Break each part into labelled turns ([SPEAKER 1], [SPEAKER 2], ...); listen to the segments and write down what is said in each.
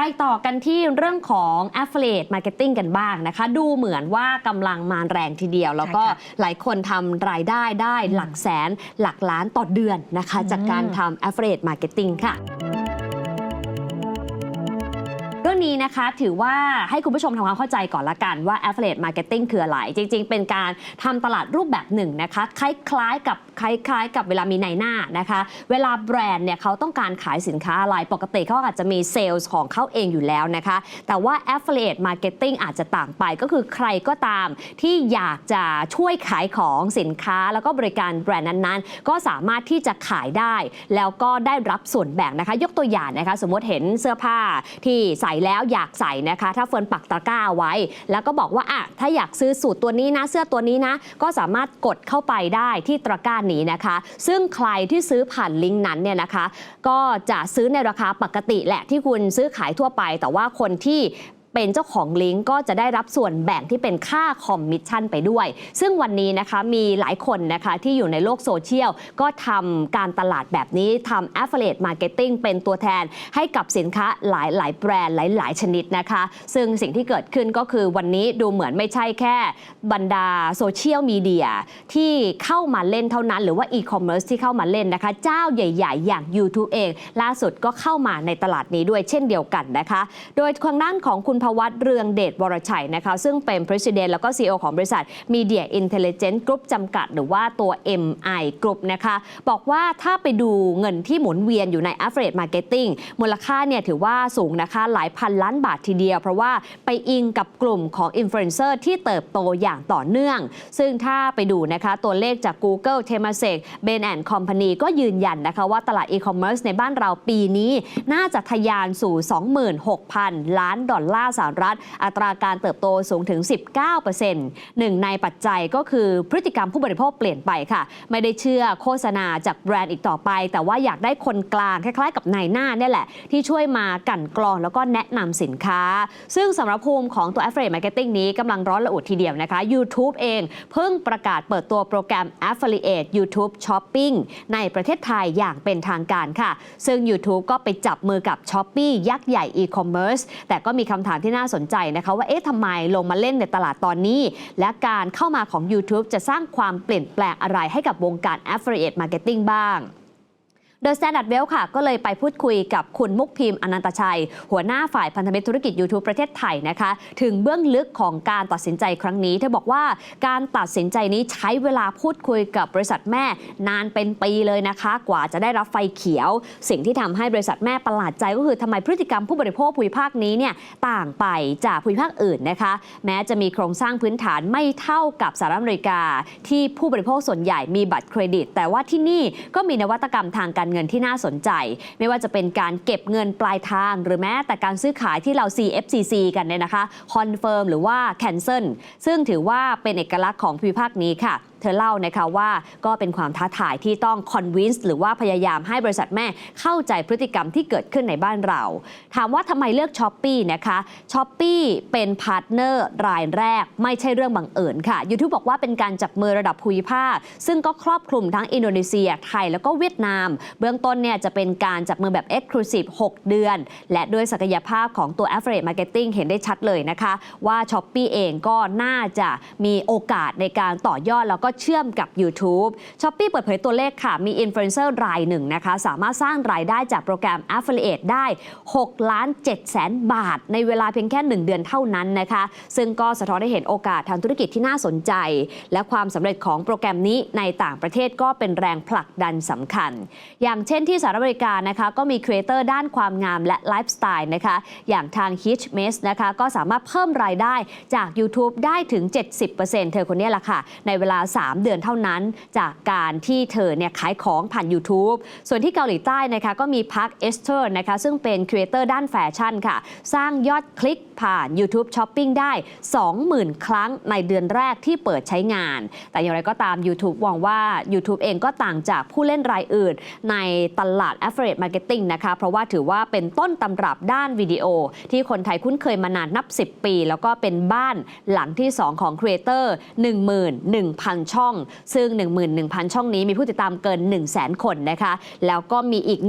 [SPEAKER 1] ไปต่อกันที่เรื่องของ affiliate marketing กันบ้างนะคะ ดูเหมือนว่ากำลังมาแรงทีเดียว แล้วก็
[SPEAKER 2] ใช่ค่ะ
[SPEAKER 1] หลายคนทำรายได้ได้หลักแสนหลักล้านต่อเดือนนะคะ
[SPEAKER 2] อืม
[SPEAKER 1] จากการทำ affiliate marketing ค่ะเรื่องนี้นะคะถือว่าให้คุณผู้ชมทำความเข้าใจก่อนละกันว่า affiliate marketing คืออะไร จริง ๆ เป็นการทำตลาดรูปแบบหนึ่งนะคะ คล้ายๆกับ คล้ายๆ กับเวลามีในหน้านะคะ เวลาแบรนด์เนี่ยเขาต้องการขายสินค้าอะไร ปกติเขาอาจจะมีเซลล์ของเขาเองอยู่แล้วนะคะ แต่ว่า affiliate marketing อาจจะต่างไปก็คือใครก็ตามที่อยากจะช่วยขายของสินค้า แล้วก็บริการแบรนด์นั้นๆ ก็สามารถที่จะขายได้ แล้วก็ได้รับส่วนแบ่งนะคะ ยกตัวอย่างนะคะ สมมติเห็นเสื้อผ้าที่ใส่แล้วอยากใส่นะคะ ถ้าเฟิร์นปักตะกร้าไว้ แล้วก็บอกว่าอะถ้าอยากซื้อสูตรตัวนี้นะเสื้อตัวนี้นะ ก็สามารถกดเข้าไปได้ที่ตะกร้านี้นะคะ ซึ่งใครที่ซื้อผ่านลิงก์นั้นเนี่ยนะคะ ก็จะซื้อในราคาปกติแหละที่คุณซื้อขายทั่วไป แต่ว่าคนที่ เป็นเจ้าของลิงก์ก็จะได้รับส่วนแบ่งที่เป็นค่าคอมมิชชั่นไปด้วย ซึ่งวันนี้นะคะมีหลายคนนะคะที่อยู่ในโลกโซเชียล ก็ทำการตลาดแบบนี้ทำ affiliate marketing เป็นตัวแทนให้กับสินค้าหลายหลายๆแบรนด์หลายหลายๆชนิดนะคะ ซึ่งสิ่งที่เกิดขึ้นก็คือวันนี้ดูเหมือนไม่ใช่แค่บรรดาโซเชียลมีเดียที่เข้ามาเล่นเท่านั้น หรือว่า e-commerce ที่เข้ามาเล่นนะคะ เจ้าใหญ่ ๆ อย่าง YouTube เอง ล่าสุดก็เข้ามาในตลาดนี้ด้วยเช่นเดียวกันนะคะ โดยทางด้านของคุณวัตเรืองเดชวรชัยนะคะซึ่งเป็น President แล้วก็ CEO ของบริษัท Media Intelligence Group จำกัด หรือว่าตัว MI Group นะคะบอกว่าถ้าไปดูเงินที่หมุนเวียนอยู่ใน Affiliate Marketing มูลค่าเนี่ยถือว่าสูงนะคะหลายพันล้านบาททีเดียว เพราะว่าไปอิงกับกลุ่มของอินฟลูเอนเซอร์ที่เติบโตอย่างต่อเนื่อง ซึ่งถ้าไปดูนะคะตัวเลขจาก Google t e m a s e k Ben Company ก็ยืนยันนะคะว่าตลาดอีคอมเมิร์ซในบ้านเราปีนี้ น่าจะทะยานสู่ 26,000 ล้านดอลลาร์สหรัฐ อัตราการเติบโตสูงถึง 19%หนึ่งในปัจจัยก็คือพฤติกรรมผู้บริโภคเปลี่ยนไปค่ะ ไม่ได้เชื่อโฆษณาจากแบรนด์อีกต่อไป แต่ว่าอยากได้คนกลางคล้ายๆ กับนายหน้าเนี่ยแหละ ที่ช่วยมากลั่นกรองแล้วก็แนะนำสินค้า ซึ่งสำหรับภูมิของตัว Affiliate Marketing นี้กำลังร้อนระอุทีเดียวนะคะ YouTube เองเพิ่งประกาศเปิดตัวโปรแกรม Affiliate YouTube Shopping ในประเทศไทยอย่างเป็นทางการค่ะ ซึ่ง YouTube ก็ไปจับมือกับ s h o p e e ยักษ์ใหญ่ e-commerce แต่ก็มีคำถามที่น่าสนใจนะคะว่าเอ๊ะทำไมลงมาเล่นในตลาดตอนนี้ และการเข้ามาของ YouTube จะสร้างความเปลี่ยนแปลงอะไรให้กับวงการ Affiliate Marketing บ้าง โดย Standard Well ค่ะ ก็เลยไปพูดคุยกับคุณมุกพิมพ์อนันตชัย หัวหน้าฝ่ายพันธมิตรธุรกิจ YouTube ประเทศไทยนะคะ ถึงเบื้องลึกของการตัดสินใจครั้งนี้ เธอบอกว่าการตัดสินใจนี้ใช้เวลาพูดคุยกับบริษัทแม่ นานเป็นปีเลยนะคะ กว่าจะได้รับไฟเขียว สิ่งที่ทำให้บริษัทแม่ประหลาดใจก็คือทำไมพฤติกรรมผู้บริโภคภูมิภาคนี้เนี่ยต่างไปจากภูมิภาคอื่นนะคะ แม้จะมีโครงสร้างพื้นฐานไม่เท่ากับสหรัฐอเมริกา ที่ผู้บริโภคส่วนใหญ่มีบัตรเครดิต แต่ว่าที่นี่ก็มีนวัตกรรมทางการเงินที่น่าสนใจ ไม่ว่าจะเป็นการเก็บเงินปลายทาง หรือแม้แต่การซื้อขายที่เรา CFCC กันเนี่ยนะคะคอนเฟิร์มหรือว่าแคนเซิลซึ่งถือว่าเป็นเอกลักษณ์ของภูมิภาคนี้ค่ะเธอเล่านะคะว่าก็เป็นความท้าทายที่ต้อง convince หรือว่าพยายามให้บริษัทแม่เข้าใจพฤติกรรมที่เกิดขึ้นในบ้านเรา ถามว่าทำไมเลือก s h อ p e e นะคะ s h อ p e e เป็นพาร์ทเนอร์รายแรก ไม่ใช่เรื่องบังเอิญค่ะ YouTube บอกว่าเป็นการจับมือระดับภูมิภาค ซึ่งก็ครอบคลุมทั้งอินโดนีเซีย ไทยแล้วก็เวียดนาม เบื้องต้นเนี่ยจะเป็นการจับมือแบบ Exclusive 6 เดือน และด้วยศักยภาพของตัว Affiliate Marketing เห็นได้ชัดเลยนะคะ ว่า s h อ p e e เองก็น่าจะมีโอกาสในการต่อยอดแล้วก็เชื่อมกับ YouTube s h o p e e เปิดเผยตัวเลขค่ะ มีอินฟลูเอนเซอร์รายหนึ่งนะคะ สามารถสร้างรายได้จากโปรแกรม Affiliate ได้6ล้าน7แสนบาท ในเวลาเพียงแค่ 1 เดือนเท่านั้นนะคะ ซึ่งก็สะท้อนให้เห็นโอกาสทางธุรกิจที่น่าสนใจ และความสำเร็จของโปรแกรมนี้ในต่างประเทศก็เป็นแรงผลักดันสำคัญ อย่างเช่นที่สหรัฐอเมริกานะคะก็มีครีเอเตอร์ด้านความงามและไลฟ์สไตล์นะคะอย่างทาง Hitch m e s นะคะก็สามารถเพิ่มรายได้จาก YouTube ได้ถึง 70%เธอคนนี้แหละค่ะในเวลา3 เดือนเท่านั้น จากการที่เธอเนี่ยขายของผ่าน YouTube ส่วนที่เกาหลีใต้นะคะก็มีพักเอสเตอร์นะคะซึ่งเป็นครีเอเตอร์ด้านแฟชั่นค่ะ สร้างยอดคลิกผ่าน YouTube Shopping ได้ 20,000 ครั้งในเดือนแรกที่เปิดใช้งาน แต่อย่างไรก็ตาม YouTube หวังว่า YouTube เองก็ต่างจากผู้เล่นรายอื่น ในตลาด Affiliate Marketing นะคะเพราะว่าถือว่าเป็นต้นตำรับด้านวิดีโอ ที่คนไทยคุ้นเคยมานานนับ 10 ปี แล้วก็เป็นบ้านหลังที่ 2 ของครีเอเตอร์11,000ช่อง ซึ่ง 11,000 ช่องนี้มีผู้ติดตามเกิน 1 0 0 0 0แคนนะคะ แล้วก็มีอีก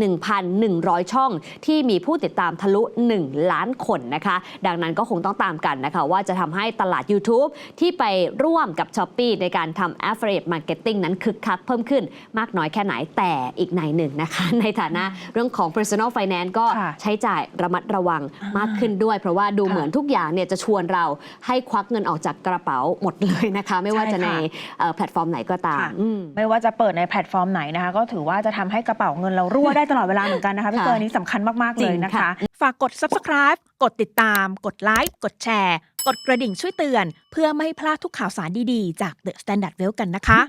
[SPEAKER 1] 1,100 ช่อง ที่มีผู้ติดตามทะลุ 1 ล้านคนนะคะ ดังนั้นก็คงต้องตามกันนะคะ ว่าจะทำให้ตลาด YouTube ที่ไปร่วมกับ s h อ p e e ในการทำ Affiliate Marketing นั้นคึกคักเพิ่มขึ้นมากน้อยแค่ไหนแต่อีกในหนึ่งนะคะ ในฐานะเรื่องของ personal finance ก็
[SPEAKER 2] ค่ะ
[SPEAKER 1] ใช้จ่ายระมัดระวังมากขึ้นด้วย เพราะว่าดู
[SPEAKER 2] ค่ะ
[SPEAKER 1] เหมือนทุกอย่างเนี่ยจะชวนเราให้ควักเงินออกจากกระเป๋าหมดเลยนะคะ ไม่ว่า
[SPEAKER 2] ใช่
[SPEAKER 1] จะใน
[SPEAKER 2] ค่ะ
[SPEAKER 1] เอ่อแพลตฟอร์มไหนก็ตาม
[SPEAKER 2] ค่ะ
[SPEAKER 1] อืม
[SPEAKER 2] ไม่ว่าจะเปิดในแพลตฟอร์มไหนนะคะ ก็ถือว่าจะทำให้กระเป๋าเงินเรารั่วได้ตลอดเวลาเหมือนกันนะคะพี่
[SPEAKER 1] ค่ะ
[SPEAKER 2] เฟิร์นนี้สำคัญมาก ๆ เลยนะ
[SPEAKER 1] จริง
[SPEAKER 2] คะ
[SPEAKER 1] ค่ะ
[SPEAKER 3] ฝากกด subscribe กดติดตาม กดไลค์กดแชร์ กดกระดิ่งช่วยเตือน เพื่อไม่ให้พลาดทุกข่าวสารดี ๆ จาก The Standard Well กันนะคะ